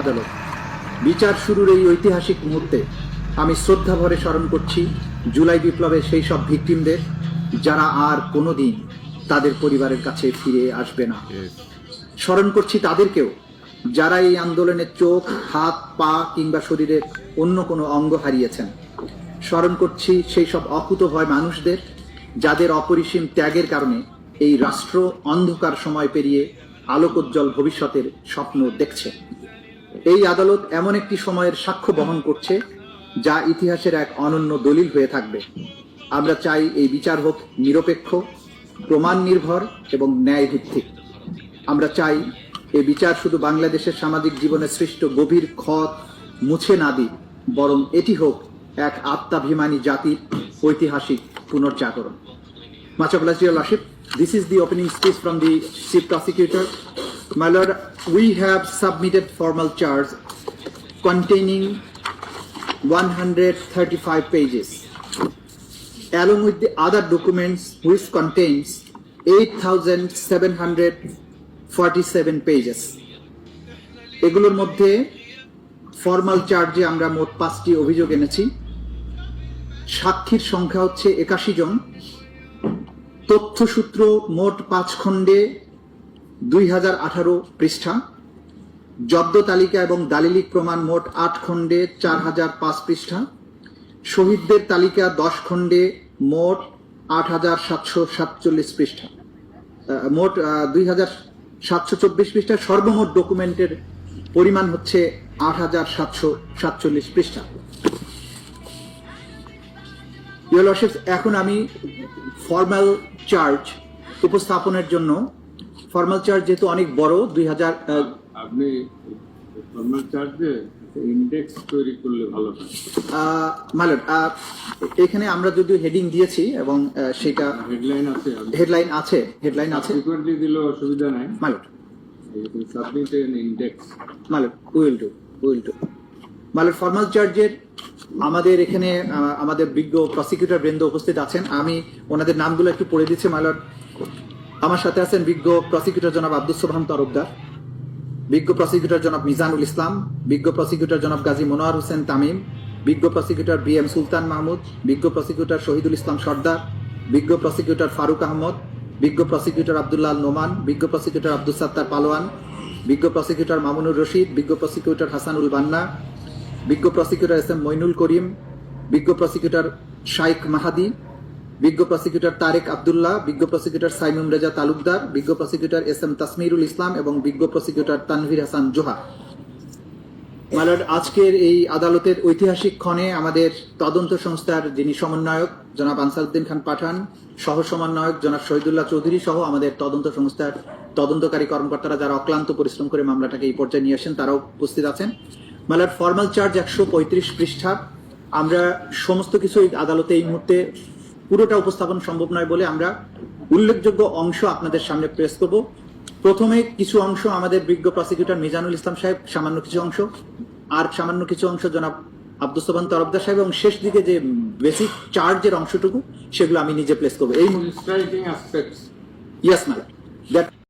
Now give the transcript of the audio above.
আদালত। বিচার শুরুর এই ঐতিহাসিক মুহূর্তে আমি শ্রদ্ধা ভরে স্মরণ করছি জুলাই বিপ্লবের সেই সব ভিকটিমদের যারা আর কোনোদিন তাদের পরিবারের কাছে ফিরে আসবে না। স্মরণ করছি তাদেরকেও যারা এই আন্দোলনের চোখ হাত পা কিংবা শরীরের অন্য কোনো অঙ্গ হারিয়েছেন। স্মরণ করছি সেই সব অকুত ভয় মানুষদের যাদের অপরিসীম ত্যাগের কারণে এই রাষ্ট্র অন্ধকার সময় পেরিয়ে আলোকোজ্জ্বল ভবিষ্যতের স্বপ্ন দেখছে। এই আদালত এমন একটি সময়ের সাক্ষ্য বহন করছে যা ইতিহাসের এক অনন্য দলিল হয়ে থাকবে আমরা চাই এই বিচার হোক নিরপেক্ষ, প্রমাণ নির্ভর এবং ন্যায় ভিত্তিক আমরা চাই এই বিচার শুধু বাংলাদেশের সামাজিক জীবনে সৃষ্ট গভীর ক্ষত মুছে না দিক, বরং এটি হোক এক আত্মাভিমানী জাতির ঐতিহাসিক পুনর্জাগরণ Your Lordship. This is the opening speech from the Chief Prosecutor. My Lord, we have submitted formal charge containing 135 pages, along with the other documents which contains 8,747 pages. এগুলোর মধ্যে ফর্মাল চার্জে আমরা মোট পাঁচটি অভিযোগ এনেছি সাক্ষীর সংখ্যা হচ্ছে একাশি জন তথ্যসূত্র মোট পাঁচ খণ্ডে দুই হাজার আঠারো পৃষ্ঠা। জব্দ তালিকা এবং দালিলিক প্রমাণ মোট আট খণ্ডে চার হাজার পাঁচ পৃষ্ঠা। শহীদদের তালিকা দশ খণ্ডে মোট আট হাজার সাতশো সাতচল্লিশ পৃষ্ঠা। মোট দুই হাজার সাতশো চব্বিশ পৃষ্ঠা। সর্বমোট ডকুমেন্টের পরিমাণ হচ্ছে আট হাজার সাতশো সাতচল্লিশ পৃষ্ঠা। এখন আমি ফর্মাল চার্জ উপস্থাপনের জন্য ফর্মাল চার্জ যেহেতু অনেক বড় দুই হাজার আপনি ফর্মাল চার্জে ইন্ডেক্স তৈরি করলে ভালো হয়। মালট এখানে আমরা যদিও হেডিং দিয়েছি এবং সেটা হেডলাইন আছে হেডলাইন আছে হেডলাইন আছে। ফ্রিকোয়েন্টলি দিলেও অসুবিধা নাই। মালট। সাবমিট ইন্ডেক্স মালট উইল টু উইল টু মালট ফর্মাল চার্জের আমাদের এখানে আমাদের বিজ্ঞ প্রসিকিউটর বৃন্দ উপস্থিত আছেন। আমি ওনাদের নামগুলো একটু পড়ে দিচ্ছি মালট। আমার সাথে আছেন বিজ্ঞ প্রসিকিউটর জনাব আব্দুল সোবহান তরফদার বিজ্ঞ প্রসিকিউটর জনাব মিজানুল ইসলাম বিজ্ঞ প্রসিকিউটর জনাব গাজী মনোয়ার হোসেন তামিম বিজ্ঞ prosecutor B M Sultan Mahmud বিজ্ঞ প্রসিকিউটর শহীদুল ইসলাম সর্দার বিজ্ঞ প্রসিকিউটর ফারুক আহমদ বিজ্ঞ প্রসিকিউটর আবদুল্লাহ নোমান বিজ্ঞ প্রসিকিউটর আব্দুল সাত্তার পালোয়ান বিজ্ঞ প্রসিকিউটর মামুনুর রশিদ বিজ্ঞ প্রসিকিউটর হাসানুল বান্না বিজ্ঞ prosecutor S M Moinul Karim বিজ্ঞ প্রসিকিউটর শাইখ মাহাদি বিজ্ঞ প্রসিকিউটর তারেক আবদুল্লাহ, বিজ্ঞ প্রসিকিউটর সাইমুম রেজা তালুকদার, বিজ্ঞ prosecutor S M Tasmirul Islam এবং বিজ্ঞ প্রসিকিউটর তানভীর হাসান জোহা। মালড আজকের এই আদালতের ঐতিহাসিক ক্ষণে আমাদের তদন্ত সংস্থার যিনি সমন্বয়ক, জনাব আনসারউদ্দিন খান পাঠান, সহ সমন্বয়ক জনাব শহীদুল্লাহ চৌধুরী সহ আমাদের তদন্ত সংস্থার তদন্তকারী কর্মকর্তারা যারা অক্লান্ত পরিশ্রম করে মামলাটাকে এই পর্যায়ে নিয়ে আসেন, তারাও উপস্থিত আছেন। মালার ফর্মাল চার্জ একশো পঁয়ত্রিশ পৃষ্ঠা। আমরা সমস্ত কিছু আদালতে এই মুহূর্তে পুরোটা উপস্থাপন সম্ভব নয় বলে আমরা উল্লেখযোগ্য অংশ আপনাদের সামনে প্রেস করব। প্রথমে কিছু অংশ আমাদের বিজ্ঞ প্রসিকিউটর মিজানুল ইসলাম সাহেব সামান্য কিছু অংশ। আর সামান্য কিছু অংশ জনাব আব্দুল সোহান তরফদার সাহেব এবং শেষ দিকে যে বেসিক চার্জের অংশটুকু সেগুলো আমি নিজে প্লেস করব। এই ইয়াস ম্যাডাম ইয়েস ম্যাডাম